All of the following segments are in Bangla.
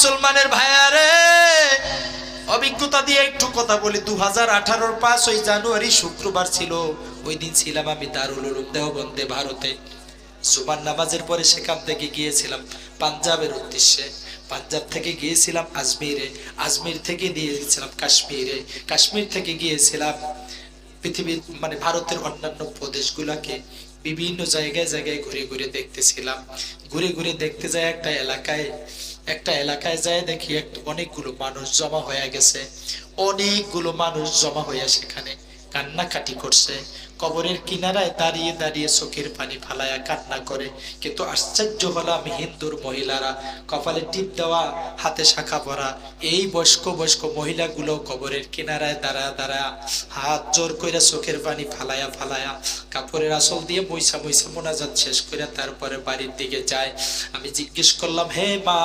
মুসলমানের ভাইয়ারে অভিজ্ঞতা দিয়ে একটু কথা বলি। দু হাজার আঠারোর পাঁচই জানুয়ারি শুক্রবার ছিল। ওই দিন ছিলাম আমি দারুল উলুম দেওবন্দে ভারতে। জুমার নামাজের পরে সেখান থেকে গিয়েছিলাম পাঞ্জাবের উদ্দেশ্যে। পাঞ্জাব থেকে গিয়েছিলাম আজমিরে। আজমির থেকে গিয়েছিলাম কাশ্মীরে। কাশ্মীর থেকে গিয়েছিলাম পৃথিবীর মানে ভারতের অন্যান্য প্রদেশগুলোকে বিভিন্ন জায়গায় জায়গায় ঘুরে ঘুরে দেখতেছিলাম। ঘুরে ঘুরে দেখতে যায় একটা এলাকায় একটা এলাকায় যায় দেখি অনেকগুলো মানুষ জমা হয়ে গেছে। অনেকগুলো মানুষ জমা হইয়া সেখানে। কান্নাকাটি করছে। কবরের কিনারায় দাঁড়িয়ে দাঁড়িয়ে চোখের পানি ফালায়া কান্না করে। কিন্তু আশ্চর্য হলো আমি হিন্দুর মহিলারা, কপালে টিপ দেওয়া, হাতে শাখা পরা, এই বয়স্ক বয়স্ক মহিলাগুলো কবরের কিনারায় দাঁড়া দাঁড়া, হাত জোর কইরা চোখের পানি ফালায়া ফালায়া কাপড়ের আসল দিয়ে মইসা মইসা মোনাজাত শেষ করে তারপরে বাড়ির দিকে যায়। আমি জিজ্ঞেস করলাম, হে মা,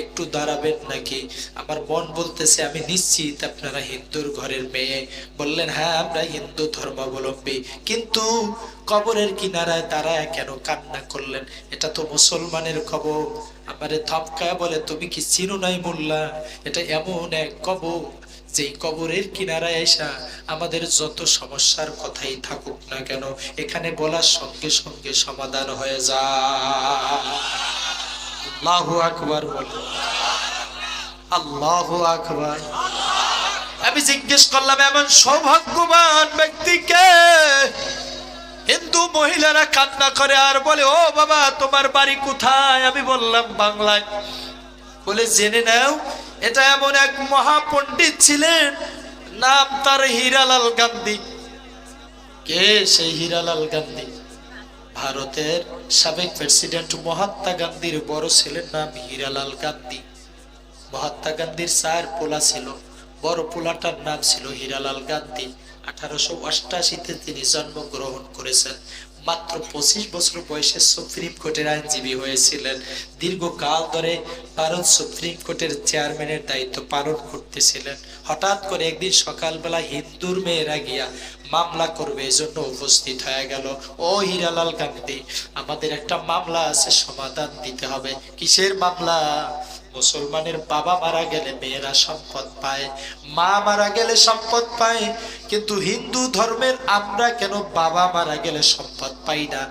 একটু দাঁড়াবেন নাকি? আমার মন বলতেছে, আমি নিশ্চিত আপনারা হিন্দুর ঘরের মেয়ে। বললেন হ্যাঁ আমরা হিন্দু ধর্মাবলম্বী। কিন্তু কবরের কিনারায় দাঁড়ায় কেন কান্না করলেন? এটা তো মুসলমানের কবর। আমারে থপকায় বলে, তুমি কি চিনো নাই মোল্লা? এটা এমন এক কবর, যেই কবরের কিনারায় এসা আমাদের যত সমস্যার কথাই থাকুক না কেন, এখানে বলার সঙ্গে সঙ্গে সমাধান হয়ে যায়। আল্লাহু আকবার বলে। আল্লাহু আকবার। আমি জিজ্ঞেস করলাম, এমন সৌভাগ্যবান ব্যক্তিকে হিন্দু মহিলারা কান্না করে আর বলে, ও বাবা, তোমার বাড়ি কোথায়? আমি বললাম, বাংলায়। বলে, জেনে নাও, এটা এমন এক মহাপণ্ডিত ছিলেন, নাম তার হীরালাল গান্ধী। কে সেই হীরালাল গান্ধী? ভারতের সাবেক প্রেসিডেন্ট মহাত্মা গান্ধীর বড় ছেলের নাম হীরালাল গান্ধী। মহাত্মা গান্ধীর চার পোলা ছিল। বড় পোলাটার নাম ছিল হীরালাল গান্ধী। আঠারোশো অষ্টাশিতে তিনি জন্মগ্রহণ করেছেন। মাত্র পঁচিশ বছর বয়সে সুপ্রিম কোর্টের আইনজীবী হয়েছিলেন। দীর্ঘকাল ধরে ভারত সুপ্রিম কোর্টের চেয়ারম্যানের দায়িত্ব পালন করতেছিলেন। হঠাৎ করে একদিন সকালবেলা হিন্দুর মেয়েরা গিয়া মামলা করবে, এজন্য উপস্থিত হয়ে গেল। ও হিরালাল কান্তি আমাদের একটা মামলা আছে, সমাধান দিতে হবে। কিসের মামলা? মুসলমানের বাবা মারা গেলে মেয়েরা সম্পদ পায়, মা মারা গেলে সম্পদ পায়, কিন্তু হিন্দু ধর্মের আমরা কেন বাবা মারা গেলে সম্পদ পাই না?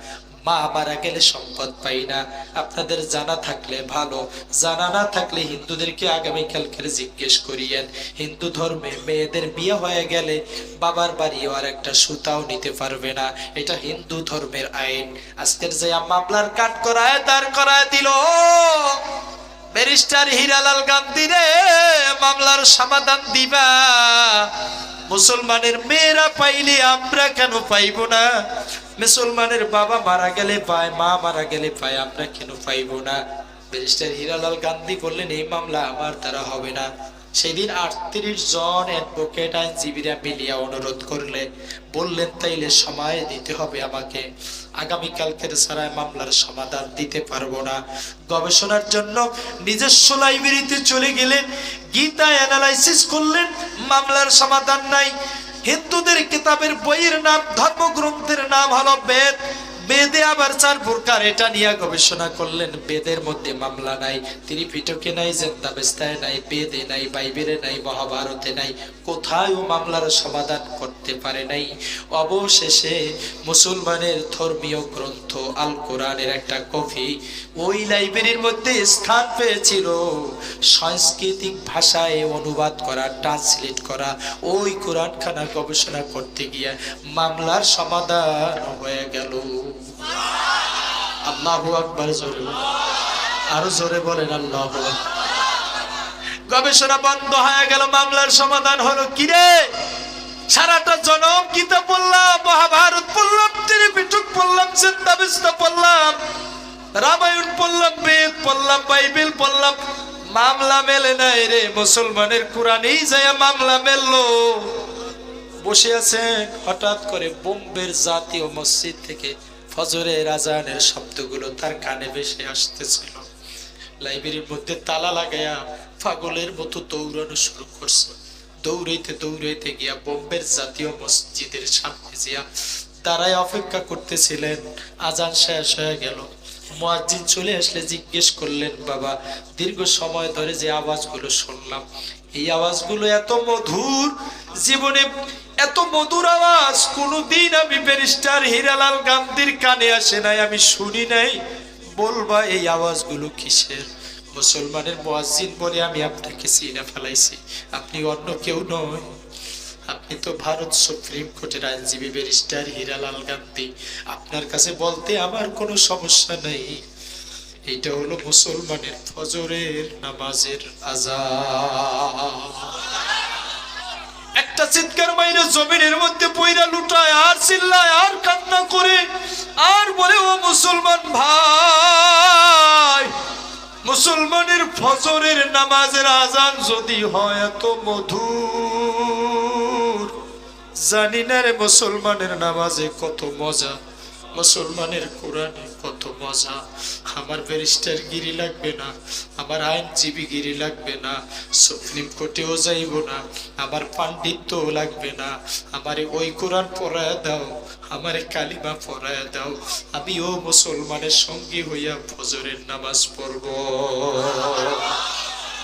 মা মারা গেলে সম্পদ পাই না। আপনাদের জানা থাকলে ভালো, জানা না থাকলে হিন্দুদেরকে আগামীকালকে জিজ্ঞেস করিয়েন। হিন্দু ধর্মে মেয়েদের বিয়ে হয়ে গেলে বাবার বাড়িও আর একটা সুতাও নিতে পারবে না। এটা হিন্দু ধর্মের আইন। আজকের যে মামলার কাট করায় দাঁড় করায় দিল ব্যারিস্টার হিরালাল গান্ধী রে, মামলার সমাধান দিবা। মুসলমানের মেয়েরা পাইলে আমরা কেন পাইব না? মুসলমানের বাবা মারা গেলে পায় মা মারা গেলে পায় আমরা কেন পাইব না? ব্যারিস্টার হীরালাল গান্ধী বললেন, এই মামলা আমার দ্বারা হবে না। সেদিন আটত্রিশ জন অ্যাডভোকেট আইনজীবীরা মিলিয়া অনুরোধ করলে বললেন, তাইলে সময় দিতে হবে আমাকে। আগামীকালকের ছাড়া মামলার সমাধান দিতে পারব না। গবেষণার জন্য নিজস্ব লাইব্রেরিতে চলে গেলেন। গীতা অ্যানালাইসিস করলেন, মামলার সমাধান নাই। হিন্দুদের কিতাবের বইয়ের নাম ধর্মগ্রন্থের নাম হলো বেদ। বেদে আবার চার প্রকার, এটা নিয়ে গবেষণা করলেন। বেদের মধ্যে মামলা নাই তিনি ত্রিপিটকে নাই জেন্দাবেস্তায় নাই, বেদে নাই, বাইবেলে নাই, মহাভারতে নাই কোথায়ও মামলার সমাধান করতে পারে নাই? অবশেষে মুসলমানের ধর্মীয় গ্রন্থ আল কোরআনের একটা কপি ওই লাইব্রেরির মধ্যে স্থান পেয়েছিল। সাংস্কৃতিক ভাষায় অনুবাদ করা, ট্রান্সলেট করা, ওই কোরআনখানা গবেষণা করতে গিয়ে মামলার সমাধান হয়ে গেল। গবেষণা বন্ধ হয়ে গেল, মামলার সমাধান হলো কিরে? সারাটা জনম গীতা পড়লাম মহাভারত পড়লাম ত্রিপিটক পড়লাম চিন্তাবিস্তা পড়লাম রামায়ণ পড়লাম বেদ পড়লাম বাইবেল পড়লাম মামলা মেলে নাই রে, মুসলমানের কোরআনেই যায় মামলা মেললো। বসে আছে হঠাৎ করে বোম্বের জাতীয় মসজিদ থেকে ফজরের আজানের শব্দগুলো তার কানে ভেসে আসতেছিল। লাইব্রেরির মধ্যে তালা লাগায়া পাগলের মতো দৌড়ানো শুরু করছে। দৌড়াইতে দৌড়াইতে গিয়া বোম্বের জাতীয় মসজিদের সামনে জিয়া তারাই অপেক্ষা করতেছিলেন। আজান শেষ হয়ে গেল। মুয়াজ্জিন চলে আসলে জিজ্ঞেস করলেন, বাবা, দীর্ঘ সময় ধরে যে আওয়াজগুলো শুনলাম, এই আওয়াজগুলো এত মধুর, জীবনে এত মধুর আওয়াজ, কোনোদিন আমি ব্যারিস্টার হীরালাল গান্ধীর কানে আসে নাই, আমি শুনি নাই। বলবা এই আওয়াজগুলো কিসের? মুসলমানের মুয়াজ্জিন বলে আমি আপনাকে চিনে ফেলাইছি। আপনি অন্য কেউ নয়। আপনি তো ভারত সুপ্রিম কোর্টের আইনজীবী ব্যারিস্টার হীরালাল গান্ধী। আপনার কাছে বলতে আমার কোনো সমস্যা নেই। এটা হলো মুসলমানের ফজরের নামাজের আজান। একটা চিৎকার মাইরে জমিনের মধ্যে পইরা লুটায়, আর চিল্লায়, আর কান্না করে, আর বলে, ও মুসলমান ভাই, মুসলমানের ফজরের নামাজের আজান যদি হয় এত মধুর। জানি না রে মুসলমানের নামাজে কত মজা, মুসলমানের কোরআনে কত মজা। আমার ব্যারিস্টার গিরি লাগবে না, আমার আইনজীবী গিরি লাগবে না, সুপ্রিম কোর্টেও যাইব না, আমার পাণ্ডিত্যও লাগবে না, আমারে ওই কোরআন পড়ায় দাও, আমারে কালিমা পড়ায় দাও আমিও মুসলমানের সঙ্গী হইয়া ফজরের নামাজ পড়ব।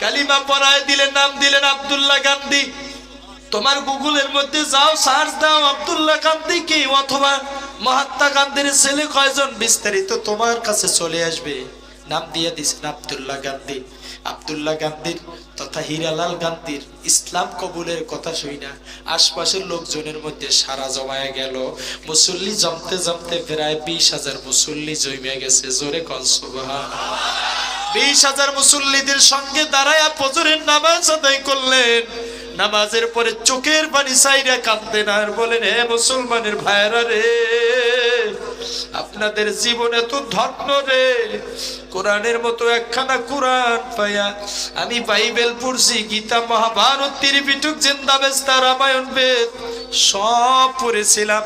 কালিমা পড়ায় দিলেন নাম দিলেন আব্দুল্লাহ গান্ধী। তোমার গুগলের মধ্যে যাও, সার্চ দাও আব্দুল্লাহ গান্ধী কি অথবা মহাত্মা গান্ধীর ছেলে কয়জন? বিস্তারিত তোমার কাছে চলে আসবে। নাম দিয়ে দিছেন আব্দুল্লাহ গান্ধী। আব্দুল্লাহ গান্ধীর তথা হীরালাল গান্ধীর ইসলাম কবুলের কথা শুই না। আশপাশের লোকজনের মধ্যে সারা জমায় গেল। মুসল্লি জমতে জমতে প্রায় বিশ হাজার মুসল্লি জমে গেছে। জোরে কনসুবাহা বিশ হাজার মুসল্লিদের সঙ্গে দাঁড়ায় ফজরের নামাজ আদায় করলেন। নামাজের পরে চোখের পানি সাইরা কাঁদতেন আর বলেন, হে মুসলমানের ভাইরা রে। আপনাদের জীবন এত ধন্য রে। কোরআনের মতো একখানা কোরআন পাইয়া আমি বাইবেল পড়ছি, গীতা মহাভারত, ত্রিপিটক, জিন্দাবেস্তা, রামায়ণ বেদ, সব পড়েছিলাম।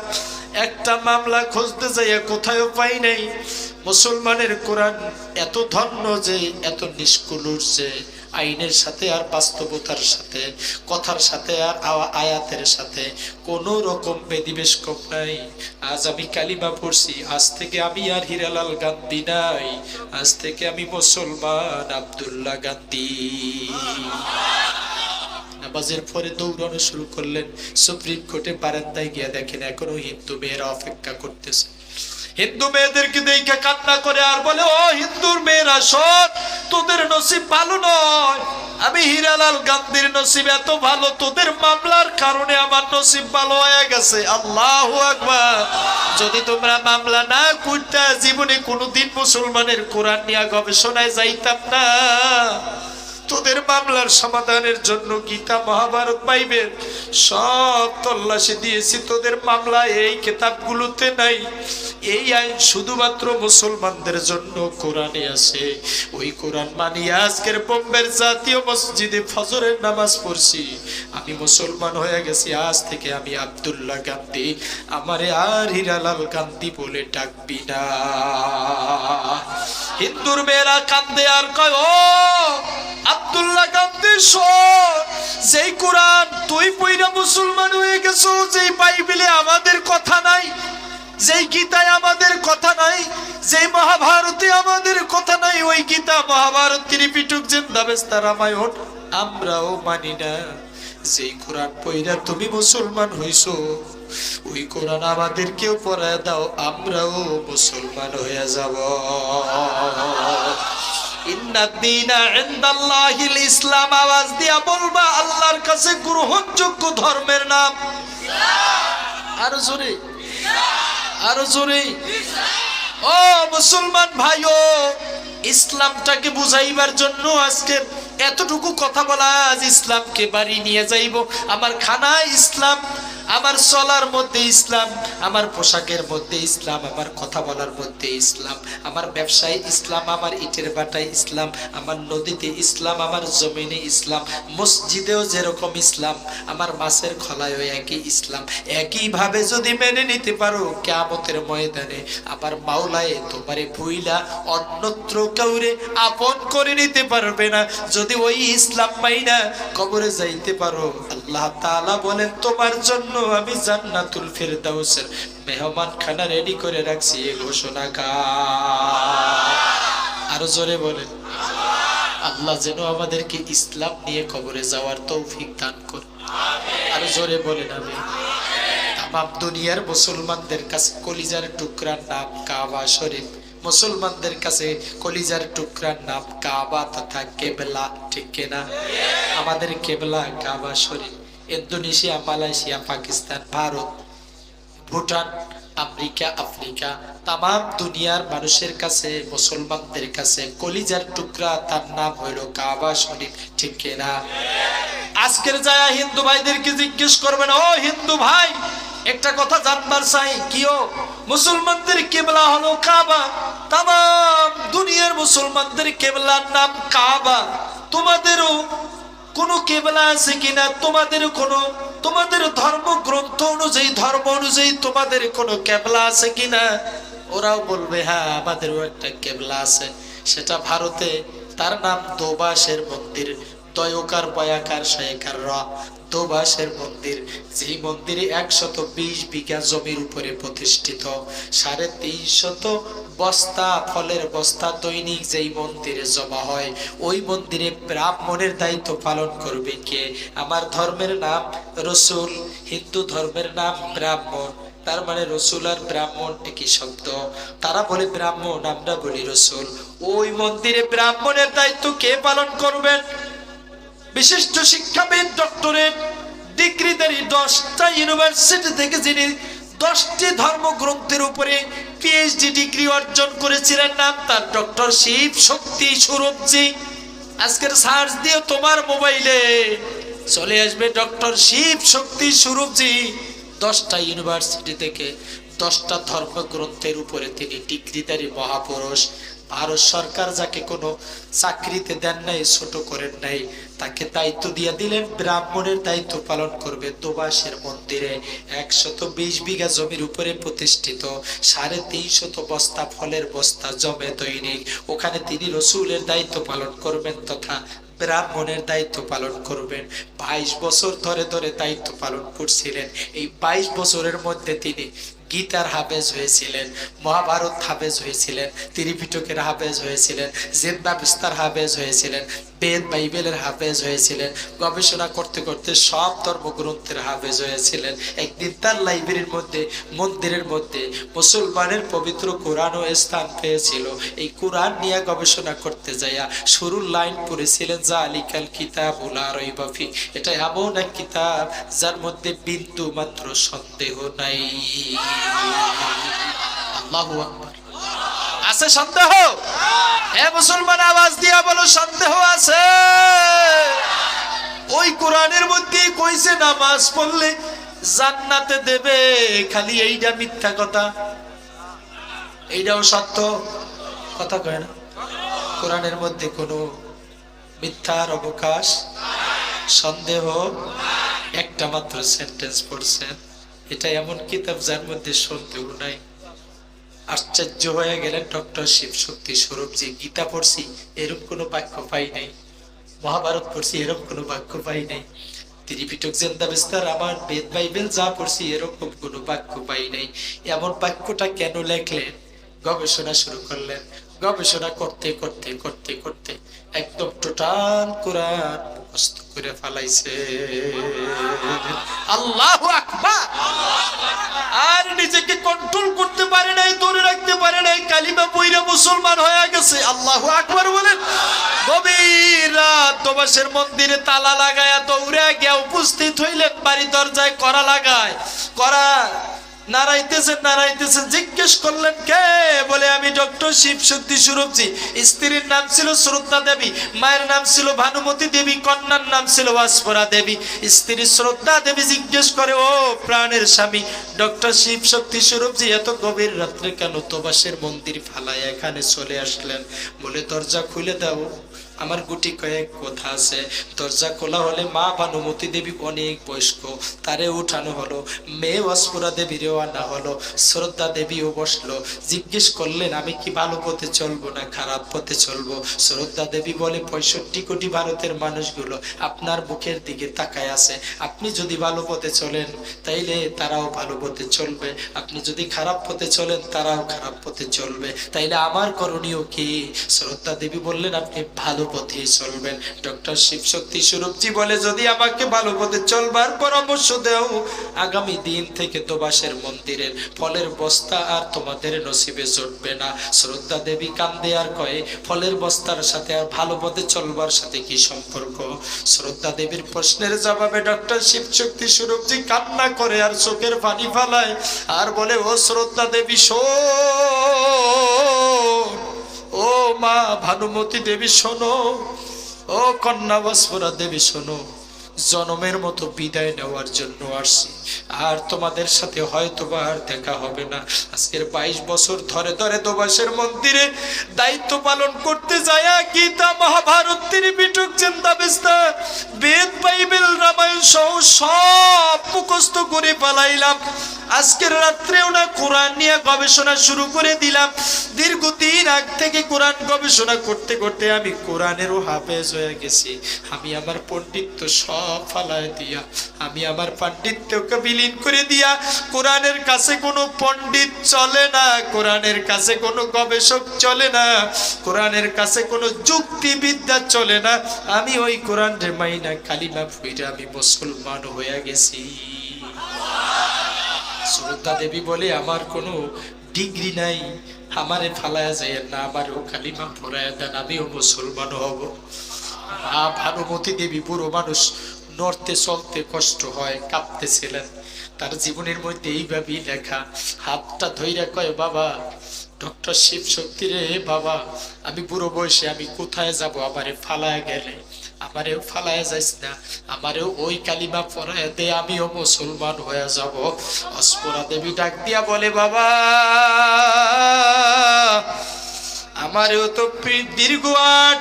একটা মামলা খুঁজতে যাইয়া কোথাও পাই নাই। মুসলমানের কোরআন এত ধন্য যে, এত নিষ্কুলুর যে আইনের সাথে আর বাস্তবতার সাথে, কথার সাথে আর আয়াতের সাথে কোনো রকম বেদিবেশ কম নাই। আজ আমি কালিমা পড়ছি, আজ থেকে আমি আর হিরালাল গান্ধী নাই। আজ থেকে আমি মুসলমান আব্দুল্লাহ গান্ধী। নামাজের পরে দৌড়ানো শুরু করলেন, সুপ্রিম কোর্টে বারান্দায় গিয়ে দেখেন এখনও হিন্দু মেয়েরা অপেক্ষা করতেছে। হিন্দু মেয়েদেরকে দেখে কান্না করে আর বলে, ও হিন্দুর মেয়েরা, শোন, তোদের নসিব ভালো নয়। আমি হীরালাল গান্ধীর নসিব এত ভালো, তোদের মামলার কারণে আমার নসিব ভালো হয়ে গেছে। আল্লাহ আকবার। যদি তোমরা মামলা না করতে, জীবনে কোনোদিন মুসলমানের কোরআন নিয়ে গবেষণায় যাইতাম না। তোদের মামলার সমাধানের জন্য গীতা মহাভারত বাইবেল সব তল্লাশি দিয়েছি তোদের মামলা, এই কেতাবগুলোতে নাই। এই আইন শুধুমাত্র মুসলমানদের জন্য কোরআনে আছে। ওই কোরআন মানিয়ে আজকের বোম্বের জাতীয় মসজিদে ফজরের নামাজ পড়ছি। আমি মুসলমান হয়ে গেছি, আজ থেকে আমি আব্দুল্লাহ গান্ধী। আমারে আর হীরালাল গান্ধী বলে ডাকবি না। হিন্দুর মেয়েরা কান্দে আর কয়, ও আব্দুল্লাহ শোন, যেই কোরআন তুই পইরা মুসলমান হয়ে গেছো, যেই বাইবেলে আমাদের কথা নাই, যেই গীতায় আমাদের কথা নাই, যেই মহাভারতে আমাদের কথা নাই, ওই গীতা মহাভারত ত্রিপিটক জিন্দাবেস্তা রামায়ণ, আমরাও মানি না। যেই কোরআন পইরা তুমি মুসলমান হইছো, ওই কোরআন আমাদেরকেও পড়ায় দাও, আমরাও মুসলমান হয়ে যাব। ইসলাম আওয়াজ দিয়া বলবা আল্লাহর কাছে গ্রহণযোগ্য ধর্মের নাম। আরও জোরে। আরও জোরে। ও মুসলমান ভাইও ইসলামটাকে বুঝাইবার জন্য আজকে এতটুকু কথা বলা আজ ইসলামকে বাড়ি নিয়ে যাইব। আমার খানা ইসলাম আমার চলার মধ্যে ইসলাম, আমার পোশাকের মধ্যে ইসলাম, আমার কথা বলার মধ্যে ইসলাম, আমার ব্যবসায় ইসলাম, আমার ইটের বাটায় ইসলাম, আমার নদীতে ইসলাম, আমার জমিনে ইসলাম, মসজিদেও যেরকম ইসলাম, আমার মাছের খলায়ও একই ইসলাম। একইভাবে যদি মেনে নিতে পারো কেমতের ময়দানে আমার মাওলায় তোমারে ভুইলা অন্যত্র কাউরে আপন করে নিতে পারবে না। যদি ওই ইসলাম মাইনা কবরে যাইতে পারো, আল্লাহ তাআলা বলেন, তোমার জন্য আমি জান্নাতুল ফেরদাউসের মেহমান খানা রেডি করে রাখছি এ ঘোষণা আরও জোরে বলেন। আল্লাহ যেন আমাদেরকে ইসলাম নিয়ে কবরে যাওয়ার তৌফিক দান করে আরও জোরে বলেন আমি তামাম দুনিয়ার মুসলমানদের কাছে কলিজার টুকরার নাম কাবা শরীফ। মুসলমানদের কাছে কলিজার টুকরার নাম কাবা তথা কেবলা, ঠিক কিনা? আমাদের কেবলা কাবা শরীফ। Indonesia Malaysia Pakistan Bharat Bhutan America Africa তাম দুনিয়ার মানুষের কাছে মুসলমানদের কাছে কলিজার টুকরা তার নাম হইল কাবা শরীফ ঠিক কিনা আজকের যায় হিন্দু ভাইদেরকে জিজ্ঞেস করবেন ও হিন্দু ভাই একটা কথা জানবার চাই কিও মুসলমানদের কেবলা হলো কাবা তাম দুনিয়ার মুসলমানদের কেবলার নাম কাবা তোমাদেরও কোন কেবলা আছে কিনা, তোমাদের কোনো, তোমাদের ধর্ম গ্রন্থ অনুযায়ী, ধর্ম অনুযায়ী তোমাদের কোনো কেবলা আছে কিনা? ওরাও বলবে হ্যাঁ আমাদেরও একটা কেবলা আছে। সেটা ভারতে, তার নাম দোবাসের মন্দির, দয়কার, বয়াকার শয়কার র। দোবাসের মন্দির। যেই মন্দিরে একশত বিশ বিঘা জমির উপরে প্রতিষ্ঠিত। সাড়ে তিনশত বস্তা, ফলের বস্তা দৈনিক যেই মন্দিরে জমা হয়, ওই মন্দিরে ব্রাহ্মণের দায়িত্ব পালন করবে কে? আমার ধর্মের নাম রসুল, হিন্দু ধর্মের নাম ব্রাহ্মণ। তার মানে রসুল আর ব্রাহ্মণ একই শব্দ। তারা বলে ব্রাহ্মণ, আমরা বলি রসুল। ওই মন্দিরে ব্রাহ্মণের দায়িত্ব কে পালন করবেন? বিশিষ্ট শিক্ষাবিদ ডক্টরেট ডিগ্রিধারী দশটা ইউনিভার্সিটি থেকে যিনি দশটি ধর্মগ্রন্থের উপরে পিএইচডি ডিগ্রি অর্জন করেছিলেন, নাম তার ডক্টর শিব শক্তি সুরভজি। আজকের সার্চ দিয়ে তোমার মোবাইলে। চলে আসবে ডক্টর শিব শক্তি সুরভজি। দশটা ইউনিভার্সিটি থেকে দশটা ধর্মগ্রন্থের উপরে তিনি ডিগ্রিধারী মহাপুরুষ। ভারত সরকার যাকে কোনো চাকরিতে দেন নাই, ছোট করেন নাই, তাকে দায়িত্ব দিয়ে দিলেন, ব্রাহ্মণের দায়িত্ব পালন করবে দোবাসের মন্দিরে। একশত বিশ বিঘা জমির উপরে প্রতিষ্ঠিত, সাড়ে তিনশত বস্তা ফলের বস্তা জমে দৈনিক। ওখানে তিনি রসুলের দায়িত্ব পালন করবেন তথা ব্রাহ্মণের দায়িত্ব পালন করবেন। বাইশ বছর ধরে ধরে দায়িত্ব পালন করছিলেন। এই বাইশ বছরের মধ্যে তিনি গীতার হাফেজ হয়েছিলেন মহাভারত হাফেজ হয়েছিলেন ত্রিপিটকের হাফেজ হয়েছিলেন জেদ্দা বিস্তার হাফেজ হয়েছিলেন। বেদ বাইবেলের হাফেজ হয়েছিলেন, গবেষণা করতে করতে সব ধর্মগ্রন্থের হাফেজ হয়েছিলেন। একদিন তার লাইব্রেরির মধ্যে, মন্দিরের মধ্যে মুসলমানের পবিত্র কোরআনও স্থান পেয়েছিল। এই কোরআন নিয়ে গবেষণা করতে যাইয়া শুরুর লাইন পড়েছিলেন যা আলিকাল কিতাব উলা রইবাফি এটা এমন এক কিতাব যার মধ্যে বিন্দু মাত্র সন্দেহ নাই। আল্লাহু আকবার। আছে সন্দেহ? হে মুসলমান, আওয়াজ দিয়া বলো, সন্দেহ আছে? ওই কোরআনের মধ্যে কইছে, নামাজ পড়লে জান্নাতে দেবে, খালি এইটা মিথ্যা কথা। এইটাও সত্য? কথা কয় না। কোরআনের মধ্যে কোনো মিথ্যার অবকাশ? সন্দেহ? একটা মাত্র সেন্টেন্স পড়ছেন। এটা এমন কিতাব যার মধ্যে সন্দেহ নাই। আশ্চর্য হয়ে গেলেন ডক্টর শিব শক্তি যে গীতা পড়ছি এরকম কোনো বাক্য পাই নাই। মহাভারত পড়ছি এরকম কোনো বাক্য পাই নাই। ত্রিপিটক জেন্দা বিস্তার আমার বেদ বাইবেল যা পড়ছি, এরকম কোনো বাক্য পাই নাই। এমন বাক্যটা কেন লেখলেন? গবেষণা শুরু করলেন। গবেষণা করতে করতে করতে করতে একদম টোটাল কোরআন মুখস্থ করে ফেলাইছে। আল্লাহ আকবার! আর নিজেকে কন্ট্রোল করতে পারে নাই, ধরে রাখতে পারে নাই, কালিমা বইরা মুসলমান হয়ে গেছে। আল্লাহ আকবার বলেন। গভীর রাত মন্দিরে তালা লাগায়া দৌড়ে গিয়া উপস্থিত হইলেন, বাড়ি দরজায় করা লাগায়। করা নাড়াইতেছেন নাড়াইতেছেন জিজ্ঞেস করলেন, কে? বলে, আমি ডক্টর শিব শক্তি সুরভজি। স্ত্রীর নাম ছিল শ্রদ্ধা দেবী, মায়ের নাম ছিল ভানুমতী দেবী, কন্যার নাম ছিল ওয়াসপরা দেবী। স্ত্রী শ্রদ্ধা দেবী জিজ্ঞেস করে, ও প্রাণের স্বামী, ডক্টর শিব শক্তি সুরভজি, এত গভীর রাত্রে কেন তোবাসের মন্দির ফালায় এখানে চলে আসলেন? বলে, দরজা খুলে দাও। আমার গুটি কয়েক কথা আছে। দরজা খোলা হলে মা ভানুমতি দেবী অনেক বয়স্ক। তারে উঠানো হলো। মেয়ে অস্পুরা দেবীরেও আনা হলো। শ্রদ্ধা দেবীও বসল। জিজ্ঞেস করলেন, আমি কি ভালো পথে চলবো না খারাপ পথে চলবো? শ্রদ্ধা দেবী বলে, পঁয়ষট্টি কোটি ভারতের মানুষগুলো আপনার বুকের দিকে তাকায় আছে। আপনি যদি ভালো পথে চলেন, তাইলে তারাও ভালো পথে চলবে। আপনি যদি খারাপ পথে চলেন, তারাও খারাপ পথে চলবে। তাইলে আমার করণীয় কি? শ্রদ্ধা দেবী বললেন, আপনি ভালো পথে চলবেন। ডক্টর শিবশক্তি স্বরূপজি বলে যদি আমাকে ভালো পথে চলবার পরামর্শ দেও, আগামী দিন থেকে তোবাসের মন্দিরের ফলের বস্তা আর তোমাদের নসিবে জুটবে না। শ্রদ্ধা দেবী কান্দে আর কয়ে, ফলের বস্তার সাথে আর ভালো পথে চলবার সাথে কি সম্পর্ক? শ্রদ্ধা দেবীর প্রশ্নের জবাবে ডক্টর শিবশক্তি স্বরূপজি কান্না করে আর চোখের পানি ফালায়, আর বলে, ও শ্রদ্ধা দেবী, শোন। ও মা ভানুমতী দেবী, শোনো। ও কন্যা বস্পরা দেবী, শোনো। জনমের মতো বিদায় নেওয়ার জন্য আসছি। আর তোমাদের সাথে হয়তো বা আর দেখা হবে না। আজকের বাইশ বছর ধরে ধরে দোবাসের মন্দিরে দায়িত্ব পালন করতে যায় গীতা মহাভারত তিনি বিটুক চিন্তা বিস্তা বেদ, বাইবেল, রামায়ণ সহ সব মুখস্থ করে পালাইলাম আজকের রাত্রেও না কোরআন নিয়ে গবেষণা শুরু করে দিলাম। দীর্ঘদিন আগ থেকে কোরআন গবেষণা করতে করতে আমি কোরআনেরও হাফেজ হয়ে গেছি। আমি আমার পণ্ডিত্য সব ফালায় দিয়া, আমি আমার পাণ্ডিত্যকে বিলীন করে দিয়া কোরআনের কাছে কোনো পণ্ডিত চলে না, কোরআনের কাছে কোনো গবেষক চলে না, কোরআনের কাছে কোনো যুক্তিবিদ্যা চলে না। আমি ওই কোরআন রে মাইনা কালিমা ফুইরা আমি মুসলমান হয়ে গেছি। শ্রদ্ধা দেবী বলে আমার কোনো ডিগ্রি নাই। আমারে ফালায়া যায় না আমার আমারও কালিমা পড়ায় দেন, আমিও মুসলমান হব। মা ভানুমতী দেবী বুড়ো মানুষ, নড়তে চলতে কষ্ট হয়, কাঁপতেছিলেন। তার জীবনের মধ্যে এইভাবেই লেখা, হাতটা ধইরা কয়, বাবা, ডক্টর শিব শক্তি রে, বাবা, আমি বুড়ো বয়সে আমি কোথায় যাব? আমারে ফালায় গেলে। আমারেও ফালায় যাইস না আমারেও ওই কালিমা পড়ায় দে, আমিও মুসলমান হয়ে যাব। অস্পরা দেবী ডাক দিয়া বলে, বাবা, আমারেও তো দীর্ঘ আট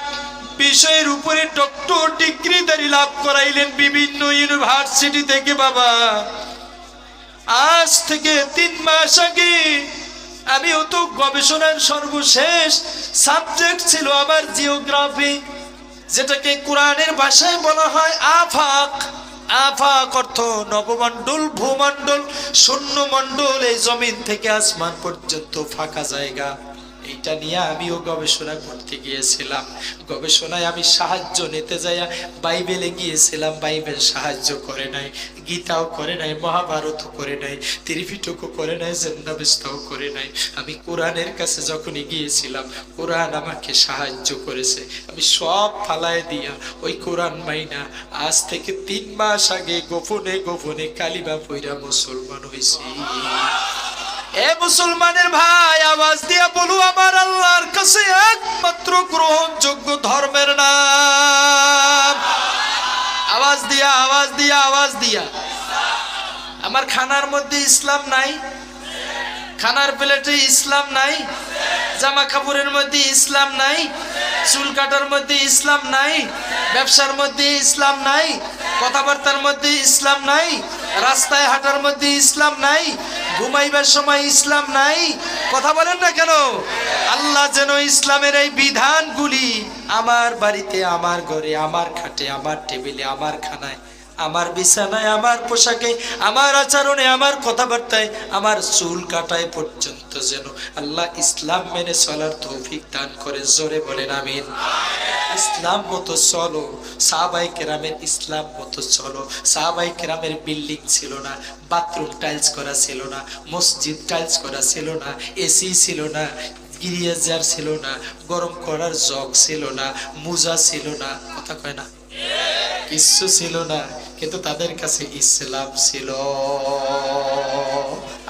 বিষয়ের উপরে ডক্টর ডিগ্রিদারি লাভ করাইলেন বিভিন্ন ইউনিভার্সিটি থেকে, বাবা। আজ থেকে তিন মাস আগে আমিও তো গবেষণার সর্বশেষ সাবজেক্ট ছিল আমার জিওগ্রাফি যেটাকে কোরআনের ভাষায় বলা হয় আফাক। আফাক অর্থ নবমণ্ডল, ভূমণ্ডল শূন্য মণ্ডল এই জমিন থেকে আসমান পর্যন্ত ফাঁকা জায়গা। এইটা নিয়ে আমিও গবেষণা করতে গিয়েছিলাম। গবেষণায় আমি সাহায্য নিতে যাইয়া বাইবেলে গিয়েছিলাম, বাইবেল সাহায্য করে নাই, গীতাও করে নাই, মহাভারতও করে নাই, ত্রিপিটকও করে নাই জেন্দাবেস্তাও করে নাই। আমি কোরআনের কাছে যখনই গিয়েছিলাম, কোরআন আমাকে সাহায্য করেছে। আমি সব ফালায় দিয়া ওই কোরআন মাইনা আজ থেকে তিন মাস আগে গোপনে গোপনে কালিমা পইরা মুসলমান হয়েছি এ মুসলমানের ভাই, আওয়াজ দিয়া বলু, আমার আল্লাহর কাছে একমাত্র গ্রহণযোগ্য ধর্মের নাম। আওয়াজ দিয়া আওয়াজ দিয়া আওয়াজ দিয়া। আমার খানার মধ্যে ইসলাম নাই। খানার প্লেটে ইসলাম নাই। জামা কাপড়ের মধ্যে ইসলাম নাই। চুল কাটার মধ্যে ইসলাম নাই। ব্যবসার মধ্যে ইসলাম নাই। কথাবার্তার মধ্যে ইসলাম নাই। রাস্তায় হাঁটার মধ্যে ইসলাম নাই। ঘুমাইবার সময় ইসলাম নাই? কথা বলেন না কেন? আল্লাহ যেন ইসলামের এই বিধানগুলি আমার বাড়িতে, আমার ঘরে, আমার খাটে, আমার টেবিলে, আমার খানায়, আমার বিছানায়, আমার পোশাকে, আমার আচরণে, আমার কথাবার্তায়, আমার চুল কাটায় পর্যন্ত যেন আল্লাহ ইসলাম মেনে চলার তৌফিক দান করে। জোরে বলেন, আমিন। ইসলাম মতো চলো। সাহাবাই কেরামের ইসলাম মতো চলো। সাহাবাই কেরামের বিল্ডিং ছিল না, বাথরুম টাইলস করা ছিল না, মসজিদ টাইলস করা ছিল না, এসি ছিল না, গিরিয়াজার ছিল না, গরম করার জগ ছিল না, মুজা ছিল না, কথা কয় না? কিচ্ছু ছিল না, কিন্তু তাদের কাছে ইসলাম ছিল।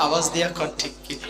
আওয়াজ দিয়া কন ঠিক কিনা?